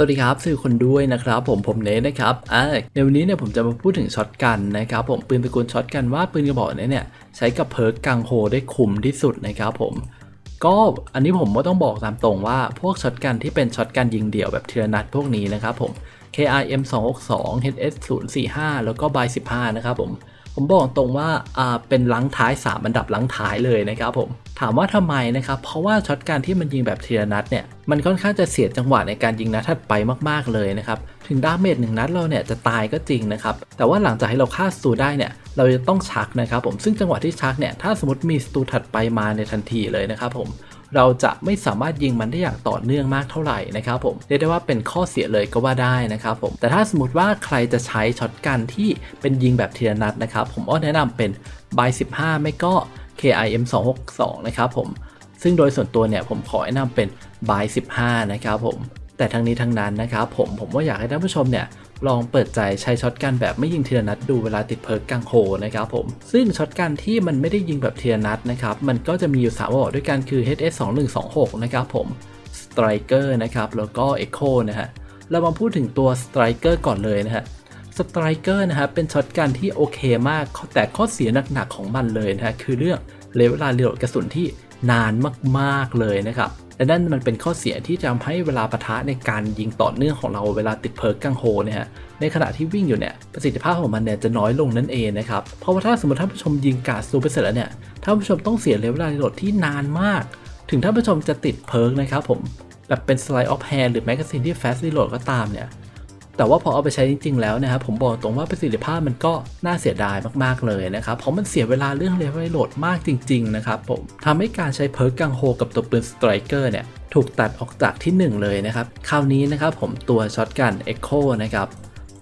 สวัสดีครับสื่อคนด้วยนะครับผมผมเนทนะครับอ่าในวันนี้เนี่ยผมจะมาพูดถึงช็อตกันนะครับผมปืนตระกูลช็อตกันว่าปืนกระบอกเนี้เนี่ยใช้กับเพิร์กกังโฮได้คุ้มที่สุดนะครับผมก็อันนี้ผมก็ต้องบอกตามตรงว่าพวกช็อตกันที่เป็นช็อตกันยิงเดี่ยวแบบเทียนัดพวกนี้นะครับผม KRM 262 HS 045แล้วก็ by 15นะครับผมผมบอกตรงว่าอ่าเป็นลังท้าย 3 อันดับลังท้ายเลยนะครับผม ถามว่าทำไมนะครับ เพราะว่าช็อตการที่มันยิงแบบทีละนัดเนี่ย มันค่อนข้างจะเสียจังหวะในการยิงนัดถัดไปมากๆเลยนะครับ ถึงดาเมจหนึ่งนัดเราเนี่ยจะตายก็จริงนะครับ แต่ว่าหลังจากให้เราฆ่าสตูได้เนี่ย เราจะต้องชักนะครับผม ซึ่งจังหวะที่ชักเนี่ย ถ้าสมมติมีสตูถัดไปมาในทันทีเลยนะครับผม เราจะไม่สามารถยิงมันได้อย่างต่อเนื่องมากเท่าไหร่นะครับผม เรียกได้ว่าเป็นข้อเสียเลยก็ว่าได้นะครับผม แต่ถ้าสมมติว่าใครจะใช้ช็อตกันที่เป็นยิงแบบทีละนัดนะครับ ผมอ้อแนะนำเป็นบาย15 ไม่ก็ KIM 262นะครับผม ซึ่งโดยส่วนตัวเนี่ยผมขอแนะนำเป็นบาย15 นะครับผม แต่ทั้งนี้ทั้งนั้นนะครับผมผมว่าอยากให้ท่านผู้ชมเนี่ยลองเปิดใจใช้ช็อตกันแบบไม่ยิงทีละนัดดูเวลาติดเพิร์กกังโฮนะครับผม ซึ่งช็อตกันที่มันไม่ได้ยิงแบบทีละนัดนะครับ มันก็จะมีอยู่3ระบอกด้วยกันคือ HS 2126นะครับผม Striker นะครับแล้วก็ Echo นะฮะเรามาพูดถึงตัว Striker ก่อนเลยนะฮะ Striker นะฮะเป็นช็อตกันที่โอเคมาก แต่ข้อเสียหนักๆของมันเลยนะฮะคือเรื่องเลเวลาเรีโหลดกระสุนที่นานมากๆเลยนะครับและนั่นมันเป็นข้อเสียที่จะทำให้เวลาปะทะในการยิงต่อเนื่องของเราเวลาติดเพิร์กกังโฮเนี่ยในขณะที่วิ่งอยู่เนี่ยประสิทธิภาพของมันเนี่ยจะน้อยลงนั่นเองนะครับเพราะว่าถ้าสมมติท่านผู้ชมยิงกาดซูไปเสร็จแล้วเนี่ยท่านผู้ชมต้องเสียเลเวลารีโหลดที่นานมาก ถึงท่านผู้ชมจะติดเพิร์กนะครับผมแบบเป็นสไลด์ออฟแฮนหรือแมกกาซีนที่แฟสรีโหลดก็ตามเนี่ย แต่ว่าพอเอาไปใช้จริงๆแล้วนะครับผมบอกตรงว่าประสิทธิภาพมันก็น่าเสียดายมากๆเลยนะครับเพราะมันเสียเวลาเรื่องเลเวลโหลดมากจริงๆนะครับผมทำให้การใช้เพิร์กกังโฮกับตัวปืนสไตรเกอร์เนี่ยถูกตัดออกจากที่ 1 เลยนะครับ คราวนี้นะครับผมตัวช็อตกัน Echo นะครับ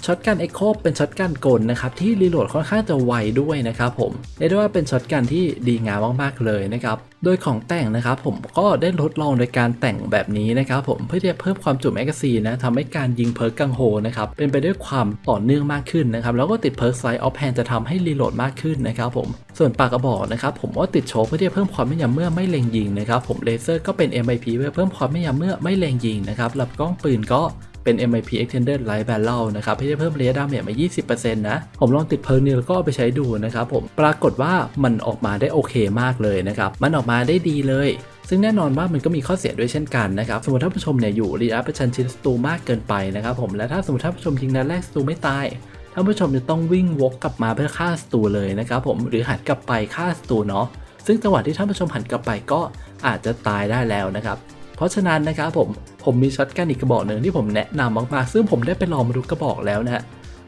ช็อตกัน Echo เป็นช็อตกันกลนะครับที่รีโหลดค่อนข้างจะไวด้วยนะครับผมเรียกได้ว่าเป็นช็อตกันที่ดีงามมากๆเลยนะครับโดยของแต่งนะครับผมก็ได้ทดลองโดยการแต่งแบบนี้นะครับผมเพื่อที่จะเพิ่มความจุแมกกาซีนนะทำให้การยิงเพิร์กกังโฮนะครับเป็นไปด้วยความต่อเนื่องมากขึ้นนะครับแล้วก็ติดเพิร์กไซด์ออฟแฮนจะทำให้รีโหลดมากขึ้นนะครับผมส่วนปากกระบอกนะครับผมว่าติดโชว์เพื่อที่จะเพิ่มความแม่นยำเมื่อไม่เล็งยิงนะครับผมเลเซอร์ก็เป็น MIP เพื่อเพิ่มความแม่นยำเมื่อไม่เล็งยิงนะครับลำกล้องปืนก็ เป็น MIP Extended Light Barrel นะครับเพื่อจะเพิ่มระยะดาเมจมา 20%นะ ผมลองติดเพิร์นนี่แล้วก็เอาไปใช้ดูนะครับผมปรากฏว่ามันออกมาได้โอเคมากเลยนะครับ มันออกมาได้ดีเลยซึ่งแน่นอนว่ามันก็มีข้อเสียด้วยเช่นกันนะครับ สมมติท่านผู้ชมเนี่ยอยู่ระยะประชันชิดสตูมากเกินไปนะครับผม และถ้าสมมติท่านผู้ชมยิงนัดแรกสตูไม่ตายท่านผู้ชมจะต้องวิ่งวกกลับมาเพื่อฆ่าสตูเลยนะครับผม หรือหันกลับไปฆ่าสตูเนาะ ซึ่งจังหวะที่ท่านผู้ชมหันกลับไปก็อาจจะตายได้แล้วนะครับ เพราะฉะนั้นนะครับผมผมมีช็อตกันอีกกระบอกหนึ่งที่ผมแนะนำมากๆซึ่งผมได้ไปลองมาดูกระบอกแล้วนะฮะ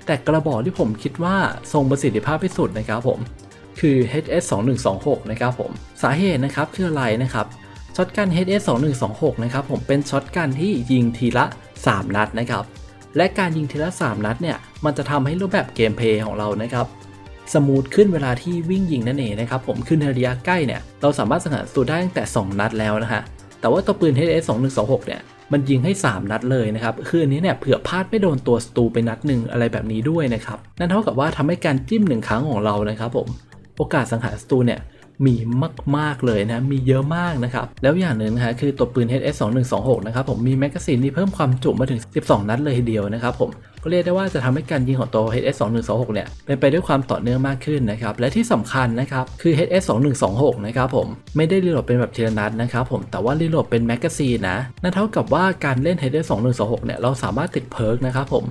แต่กระบอกที่ผมคิดว่าทรงประสิทธิภาพที่สุดนะครับผมคือ HS 2126นะครับผมสาเหตุนะครับคืออะไรนะครับช็อตกัน HS 2126นะครับผมเป็นช็อตกันที่ยิงทีละ 3 นัดนะครับและการยิงทีละ 3 นัดเนี่ยมันจะทำให้รูปแบบเกมเพลย์ของเรานะครับสมูทขึ้นเวลาที่วิ่งยิงนั่นเองนะครับผมขึ้นในระยะใกล้เนี่ยเราสามารถสังหารศัตรูได้ตั้งแต่ 2 นัดแล้วนะฮะ แต่ว่าตัวปืน HS 2126เนี่ยมันยิงให้ 3 นัดเลยนะครับ คืออันนี้เนี่ยเผื่อพลาดไม่โดนตัวสตูไปนัดหนึ่งอะไรแบบนี้ด้วยนะครับ นั่นเท่ากับว่าทำให้การจิ้มหนึ่งครั้งของเรานะครับผม โอกาสสังหารสตูเนี่ย มีมาก ๆ เลยนะ มีเยอะมากนะครับ แล้วอย่างหนึ่งนะฮะคือตัวปืน HS 2126นะครับผมมีแมกกาซีนที่เพิ่มความจุมาถึง 12 นัดเลยทีเดียวนะครับผมก็เรียกได้ว่าจะทำให้การยิงของตัว HS 2126เนี่ยเป็นไปด้วยความต่อเนื่องมากขึ้นนะครับ และที่สำคัญนะครับคือ HS 2126นะครับผมไม่ได้รีโหลดเป็นแบบทีละนัดนะครับผมแต่ว่ารีโหลดเป็นแมกกาซีนนะนั่นเท่ากับว่าการเล่น HS 2126เนี่ยเราสามารถติดเพิร์กนะครับผม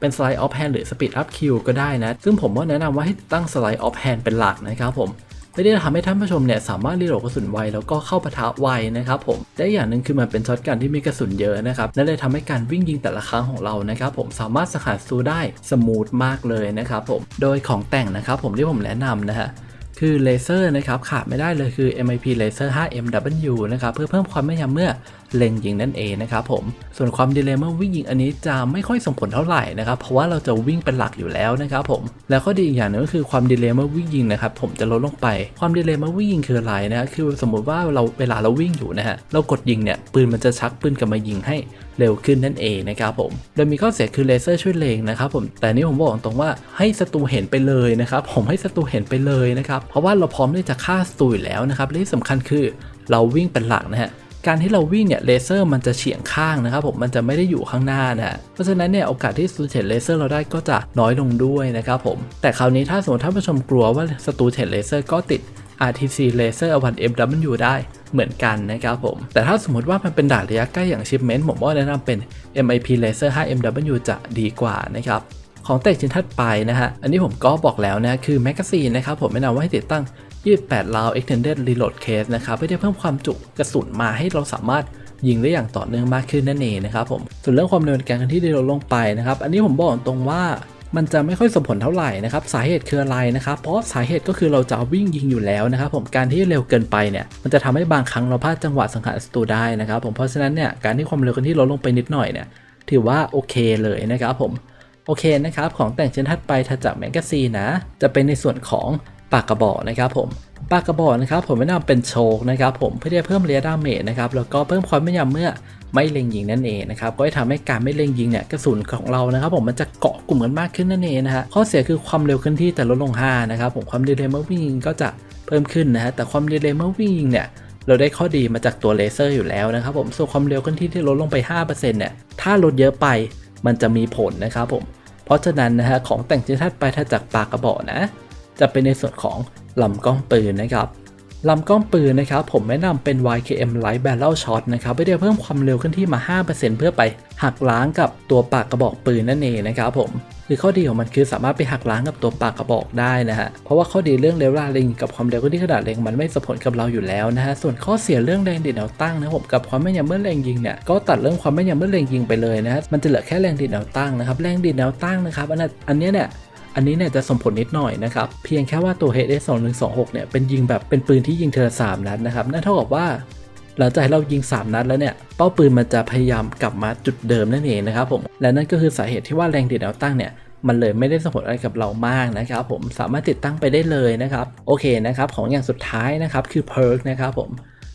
เป็นสไลด์ออฟแฮนหรือสปีดอัพคิวก็ได้นะ ซึ่งผมว่าแนะนำว่าให้ตั้งสไลด์ออฟแฮนเป็นหลักนะครับผม และได้ทำให้ท่านผู้ชมเนี่ยสามารถรีโหลดกระสุนไวแล้วก็เข้าปะทะไวนะครับผมและอย่างหนึ่งคือมันเป็นช็อตกันที่มีกระสุนเยอะนะครับนั่นเลยทำให้การวิ่งยิงแต่ละครั้งของเรานะครับผมสามารถสังหารซูได้สมูทมากเลยนะครับผมโดยของแต่งนะครับผมที่ผมแนะนำนะฮะ คือเลเซอร์นะครับขาดไม่ได้เลยคือ MIP Laser 5MW นะครับเพื่อเพิ่มความแม่นยำเมื่อเล็งยิงนั่นเองนะครับผมส่วนความดีเลย์เมื่อวิ่งยิงอันนี้จะไม่ค่อยส่งผลเท่าไหร่นะครับเพราะว่าเราจะวิ่งเป็นหลักอยู่แล้วนะครับผมแล้วก็ดีอีกอย่างหนึงก็คือความดีเลย์เมื่อวิ่งยิงนะครับผมจะลดลงไป ความดีเลย์เมื่อวิ่งยิงคืออะไรนะคือสมมุติว่าเราเวลาเราวิ่งอยู่นะฮะเรากดยิงเนี่ยปืนมันจะชักปืนกลับมายิงให้ เร็วขึ้นนั่นเองนะครับผม โดยมีข้อเสียคือเลเซอร์ช่วยเลงนะครับผม แต่นี่ผมบอกตรงว่าให้ศัตรูเห็นไปเลยนะครับผมให้ศัตรูเห็นไปเลยนะครับ เพราะว่าเราพร้อมที่จะฆ่าศัตรูอยู่แล้วนะครับและที่สำคัญคือเราวิ่งเป็นหลักนะฮะการที่เราวิ่งเนี่ยเลเซอร์มันจะเฉียงข้างนะครับผมมันจะไม่ได้อยู่ข้างหน้านะฮะเพราะฉะนั้นเนี่ยโอกาสที่ศัตรูเห็นเลเซอร์เราได้ก็จะน้อยลงด้วยนะครับผมแต่คราวนี้ถ้าสมมติท่านผู้ชมกลัวว่าศัตรูเห็นเลเซอร์ก็ติด RTC Laser 1 MW ได้เหมือนกันนะครับผม แต่ถ้าสมมติว่ามันเป็นด่านระยะใกล้อย่าง Shipment ผมว่าแนะนำเป็น MIP Laser 5 MW จะดีกว่านะครับของแต่ชิ้นถัดไปนะฮะ อันนี้ผมก็บอกแล้วนะ คือแมกกาซีนนะครับ ผมแนะนำว่าให้ติดตั้ง 28ลาว Extended Reload Case นะครับ เพื่อที่เพิ่มความจุกระสุนมาให้เราสามารถยิงได้อย่างต่อเนื่องมากขึ้นนั่นเองนะครับผม ส่วนเรื่องความเร็วในการที่ได้ลดลงไปนะครับ อันนี้ผมบอกตรงว่า มันจะไม่ค่อยสมผลเท่าไหร่นะครับสาเหตุคืออะไรนะครับ เพราะสาเหตุก็คือเราจะวิ่งยิงอยู่แล้วนะครับ ผมการที่เร็วเกินไปเนี่ยมันจะทำให้บางครั้งเราพลาดจังหวะสังหารศัตรูได้นะครับ ผมเพราะฉะนั้นเนี่ยการที่ความเร็วกันที่ลดลงไปนิดหน่อยเนี่ยถือว่าโอเคเลยนะครับผมโอเคนะครับของแต่งชิ้นถัดไปถัดจากแมกกาซีนนะจะเป็นในส่วนของปากกระบอกนะครับผมปากกระบอกนะครับผมแนะนำเป็นโชกนะครับผมเพื่อที่จะเพิ่มเระยดาเมจนะครับแล้วก็เพิ่มความแม่นยำเมื่อ ไม่เล็งยิงนั่นเองนะครับก็จะทำให้การไม่เล็งยิงเนี่ยกระสุนของเรานะครับผมมันจะเกาะกลุ่มกันมากขึ้นนั่นเองนะฮะข้อเสียคือความเร็วเคลื่อนที่แต่ลดลง5นะครับผมความดีเลย์เมื่อวิ่งก็จะเพิ่มขึ้นนะฮะแต่ความดีเลย์เมื่อวิ่งเนี่ยเราได้ข้อดีมาจากตัวเลเซอร์อยู่แล้วนะครับผมส่วนความเร็วเคลื่อนที่ที่ลดลงไป 5%เนี่ยถ้าลดเยอะไปมันจะมีผลนะครับผมเพราะฉะนั้นนะฮะของแต่งชิ้นถัดไปถ้าจากปากกระบอกนะ จะเป็นในส่วนของลำกล้องปืนนะครับ ลำกล้องปืนนะครับผมแนะนำเป็น YKM Light Barrel Shot นะครับเพื่อเพิ่มความเร็วขึ้นที่มา 5%เพื่อไปหักล้างกับตัวปากกระบอกปืนนั่นเองนะครับผมคือข้อดีของมันคือสามารถไปหักล้างกับตัวปากกระบอกได้นะฮะเพราะว่าข้อดีเรื่องเร็วลาเล็งกับความเร็วขึ้นที่ขนาดเล็งมันไม่สมผลกับเราอยู่แล้วนะฮะส่วนข้อเสียเรื่องแรงดีดแนวตั้งนะผมกับความแม่นยำเมื่อเล็งยิงเนี่ยก็ตัดเรื่องความแม่นยำเมื่อเล็งยิงไปเลยนะฮะมันจะเหลือแค่แรงดีดแนวตั้งนะครับแรงดีดแนวตั้งนะครับอันนั้นอันเนี้ยเนี่ย อันนี้เนี่ยจะส่งผลนิดหน่อยนะครับ เพียงแค่ว่าตัว HS 2 1 2 6เนี่ยเป็นยิงแบบเป็นปืนที่ยิงเทอละสามนัดนะครับ นั่นเท่ากับว่าหลังจากเรายิง 3 นัดแล้วเนี่ย เป้าปืนมันจะพยายามกลับมาจุดเดิมนั่นเองนะครับผม และนั่นก็คือสาเหตุที่ว่าแรงดีดแนวตั้งเนี่ยมันเลยไม่ได้ส่งผลอะไรกับเรามากนะครับผมสามารถติดตั้งไปได้เลยนะครับ โอเคนะครับ ของอย่างสุดท้ายนะครับคือ perk นะครับผม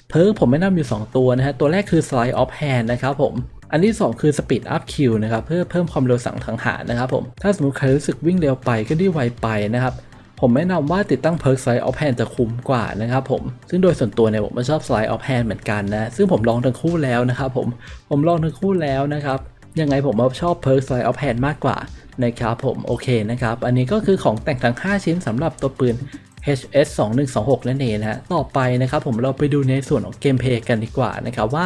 เพิร์กผมไม่นำอยู่ 2 ตัวนะฮะตัวแรกคือ slide of hand นะครับผม อันที่ 2 คือ speed up Q นะครับเพื่อเพิ่มความเร็วสั่งสังหารนะครับผมถ้าสมมติใครรู้สึกวิ่งเร็วไปก็ไดีไวไปนะครับผมแนะนำว่าติดตั้งเพิร์ก slide off hand จะคุ้มกว่านะครับผมซึ่งโดยส่วนตัวเนี่ยผมชอบ slide off hand เหมือนกันนะซึ่งผมลองทั้งคู่แล้วนะครับผมผมลองทั้งคู่แล้วนะครับยังไงผมชอบเพิร์ก slide off hand มากกว่านะครับผมโอเคนะครับอันนี้ก็คือของแต่งทั้ง 5 ชิ้นสำหรับตัวปืน HS 2 1 2 6นั่นเองนะต่อไปนะครับผมเราไปดูในส่วนของเกมเพลย์กันดีกว่านะครับว่า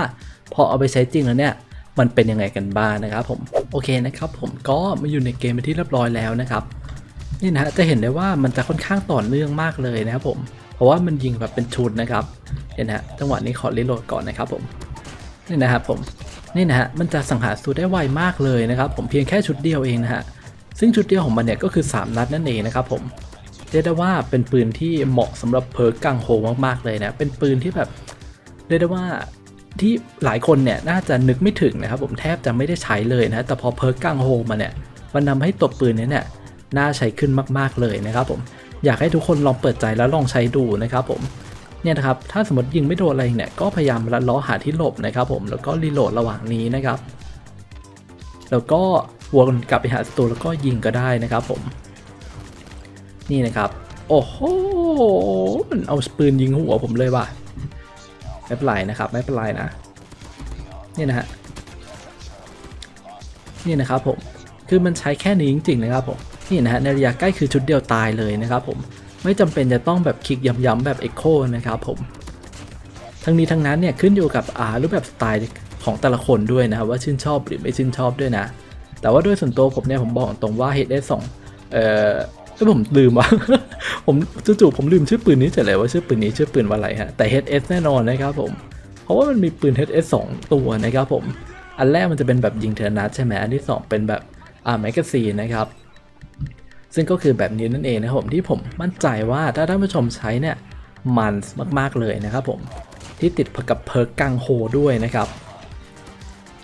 พอเอาไปใช้จริงแล้วเนี่ย มันเป็นยังไงกันบ้างนะครับผมโอเคนะครับผมก็มาอยู่ในเกมเป็นที่เรียบร้อยแล้วนะครับนี่นะฮะจะเห็นได้ว่ามันจะค่อนข้างต่อเนื่องมากเลยนะครับผมเพราะว่ามันยิงแบบเป็นชุดนะครับเห็นฮะจังหวะนี้ขอรีโหลดก่อนนะครับผมนี่นะครับผมนี่นะฮะมันจะสังหารสูตรได้ไวมากเลยนะครับ ผมเพียงแค่ชุดเดียวเองนะฮะซึ่งชุดเดียวของมันเนี่ยก็คือ 3 นัดนั่นเองนะครับผมเรียกได้ว่าเป็นปืนที่เหมาะสำหรับเพิร์กกังโฮมากๆเลยนะเป็นปืนที่แบบเรียกได้ว่า ที่หลายคนเนี่ยน่าจะนึกไม่ถึงนะครับผมแทบจะไม่ได้ใช้เลยนะแต่พอเพิร์กกังโฮมาเนี่ยมันทำให้ตัวปืนเนี้เนี่ยน่าใช้ขึ้นมากๆเลยนะครับผมอยากให้ทุกคนลองเปิดใจแล้วลองใช้ดูนะครับผมเนี่ยนะครับถ้าสมมติยิงไม่โดนอะไรเนี่ยก็พยายามลัดล้อหาที่หลบนะครับผมแล้วก็รีโหลดระหว่างนี้นะครับ แล้วก็วนกลับไปหาศัตรูแล้วก็ยิงก็ได้นะครับผม นี่นะครับ โอ้โหมันเอาปืนยิงหัวผมเลยว่ะ ไม่เป็นไรนะครับไม่เป็นไรนะนี่นะฮะนี่นะครับผมคือมันใช้แค่นี้จริงๆนะครับผมนี่นะฮะในระยะใกล้คือชุดเดียวตายเลยนะครับผมไม่จำเป็นจะต้องแบบคลิกย้ำๆแบบเอ็กโคนะครับผมทั้งนี้ทั้งนั้นเนี่ยขึ้นอยู่กับอารูปแบบสไตล์ของแต่ละคนด้วยนะครับว่าชื่นชอบหรือไม่ชื่นชอบด้วยนะ แต่ว่าด้วยส่วนตัวผมเนี่ยผมบอกตรงว่า HS2 เอ่อ ก็ผมลืมว่ะ ผมจู่ๆผมลืมชื่อปืนนี้เฉยเลยว่าชื่อปืนนี้ชื่อปืนว่าอะไรฮะ แต่ HS แน่นอนนะครับผม เพราะว่ามันมีปืน HS 2 ตัวนะครับผม อันแรกมันจะเป็นแบบยิงเทอร์นัดใช่ไหมอันที่ 2 เป็นแบบอ่าแมกกาซีนนะครับ ซึ่งก็คือแบบนี้นั่นเองนะครับผมที่ผมมั่นใจว่าถ้าท่านผู้ชมใช้เนี่ยมันมากๆเลยนะครับผมที่ติดกับเพิร์กกังโฮด้วยนะครับ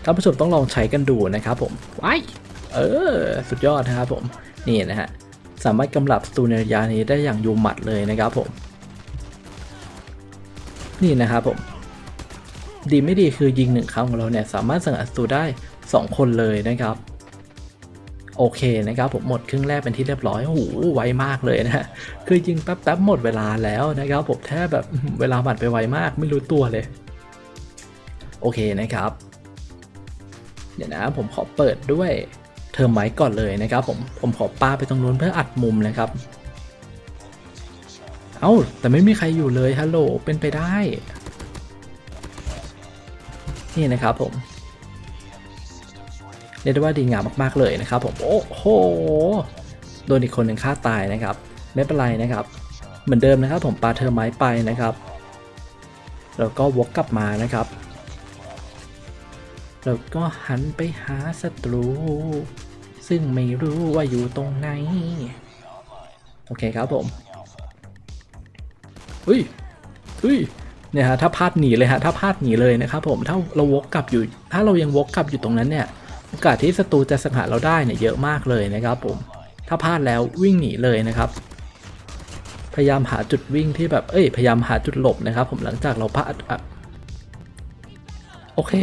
ท่านผู้ชมต้องลองใช้กันดูนะครับผมว้ายเออ สุดยอดนะครับผม นี่นะฮะ สามารถกำลับสตูในระยะนี้ได้อย่างยูหมัดเลยนะครับผม นี่นะครับผม ดีไม่ดีคือยิงหนึ่งครั้งของเราเนี่ยสามารถสังหารศัตรูได้ 2 คนเลยนะครับ โอเคนะครับผมหมดครึ่งแรกเป็นที่เรียบร้อยโอ้โหไวมากเลยนะคือยิงแป๊บๆหมดเวลาแล้วนะครับผมแทบแบบเวลาบัดไปไวมากไม่รู้ตัวเลย โอเคนะครับ เดี๋ยวนะผมขอเปิดด้วย เทอร์ไมก่อนเลยนะครับผมผมขอปาไปตรงนู้นเพื่ออัดมุมนะครับเอ้าแต่ไม่มีใครอยู่เลยฮัลโหลเป็นไปได้ นี่นะครับผมเรียกได้ว่าดีงามมากๆเลยนะครับผมโอ้โหโดนอีกคนหนึ่งฆ่าตายนะครับ ไม่เป็นไรนะครับ เหมือนเดิมนะครับผมปาเทอร์ไม้ไปนะครับ แล้วก็วกกลับมานะครับ แล้วก็หันไปหาศัตรู ซึ่งไม่รู้ว่าอยู่ตรงไหน โอเคครับผมเฮ้ยเฮ้ยเนี่ยฮะถ้าพลาดหนีเลยฮะถ้าพลาดหนีเลยนะครับผมถ้าเราวกกลับอยู่ ถ้าเรายังวกกลับอยู่ตรงนั้นเนี่ยโอกาสที่ศัตรูจะสังหารเราได้เนี่ยเยอะมากเลยนะครับผมถ้าพลาดแล้ววิ่งหนีเลยนะครับ พยายามหาจุดวิ่งที่แบบเอ้ยพยายามหาจุดหลบนะครับ ผมหลังจากเราพลาดอะโอเค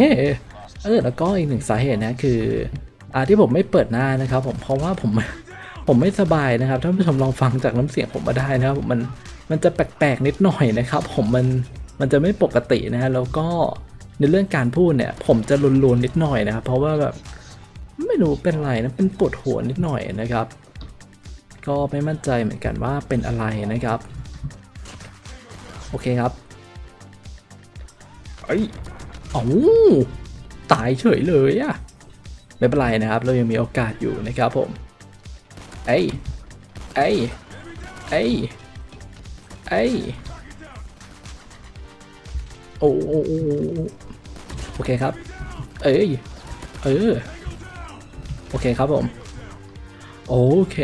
เออแล้วก็อีกหนึ่งสาเหตุนะคือ ที่ผมไม่เปิดหน้านะครับ ผมเพราะว่าผมผมไม่สบายนะครับท่านผู้ชมลองฟังจากน้ำเสียงผมมาได้นะครับมันมันจะแปลกๆนิดหน่อยนะครับ ผมมันมันจะไม่ปกตินะฮะแล้วก็ในเรื่องการพูดเนี่ย ผมจะลุนๆนิดหน่อยนะครับ เพราะว่าแบบไม่รู้เป็นอะไรนะเป็นปวดหัวนิดหน่อยนะครับ ก็ไม่มั่นใจเหมือนกันว่าเป็นอะไรนะครับ โอเคครับไอ้อ้าตายเฉยเลยอะ ไม่เป็นไรนะครับ เรายังมีโอกาสอยู่นะครับผมเอ้ยเอ้ยเอ้ยเอ้ยโอ้โอโอเคครับ เอ้ยเออโอเคครับผม โอเค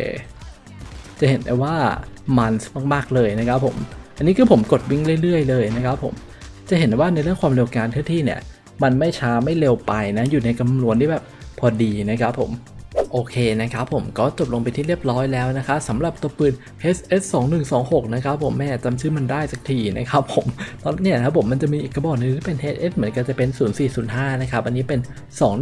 จะเห็นได้ว่ามันมากๆเลยนะครับผม อันนี้คือผมกดวิ่งเรื่อยๆเลยนะครับผม จะเห็นว่าในเรื่องความเร็วการเคลื่อนที่เนี่ย มันไม่ช้าไม่เร็วไปนะ อยู่ในกำนวนที่แบบ พอดีนะครับผมโอเคนะครับผมก็จบลงไปที่เรียบร้อยแล้วนะคะสำหรับตัวปืน HS 2 1 2 6นะครับผมแม่จำชื่อมันได้สักทีนะครับผมตอนเนี่ยนะครับผมมันจะมีอีกกระบอกหนึงที่เป็น HS เหมือนกันจะเป็น 0405นะครับอันนี้เป็น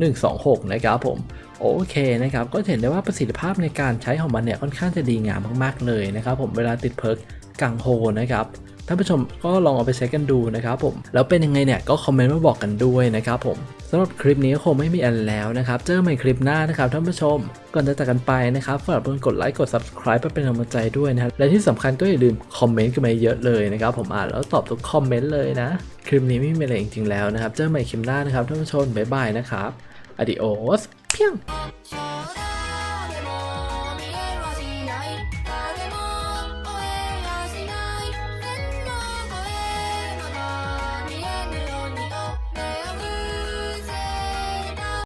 2126นะครับผมโอเคนะครับก็เห็นได้ว่าประสิทธิภาพในการใช้ของมันเนี่ยค่อนข้างจะดีงามมากๆเลยนะครับผมเวลาติดเพิร์กกังโฮนะครับ ท่านผู้ชมก็ลองเอาไปใช้กันดูนะครับผม แล้วเป็นยังไงเนี่ยก็คอมเมนต์มาบอกกันด้วยนะครับผมสำหรับคลิปนี้คงไม่มีอะไรแล้วนะครับ เจอกันใหม่คลิปหน้านะครับท่านผู้ชม ก่อนจะจากกันไปนะครับฝากเพื่อนกดไลค์กด subscribe เพื่อเป็นกำลังใจด้วยนะครับและที่สำคัญก็อย่าลืมคอมเมนต์กันมาเยอะเลยนะครับผมอ่านแล้วตอบทุกคอมเมนต์เลยนะ คลิปนี้ไม่มีอะไรจริงๆแล้วนะครับ เจอกันใหม่คลิปหน้านะครับท่านผู้ชมบ๊ายบายนะครับ adios เพียง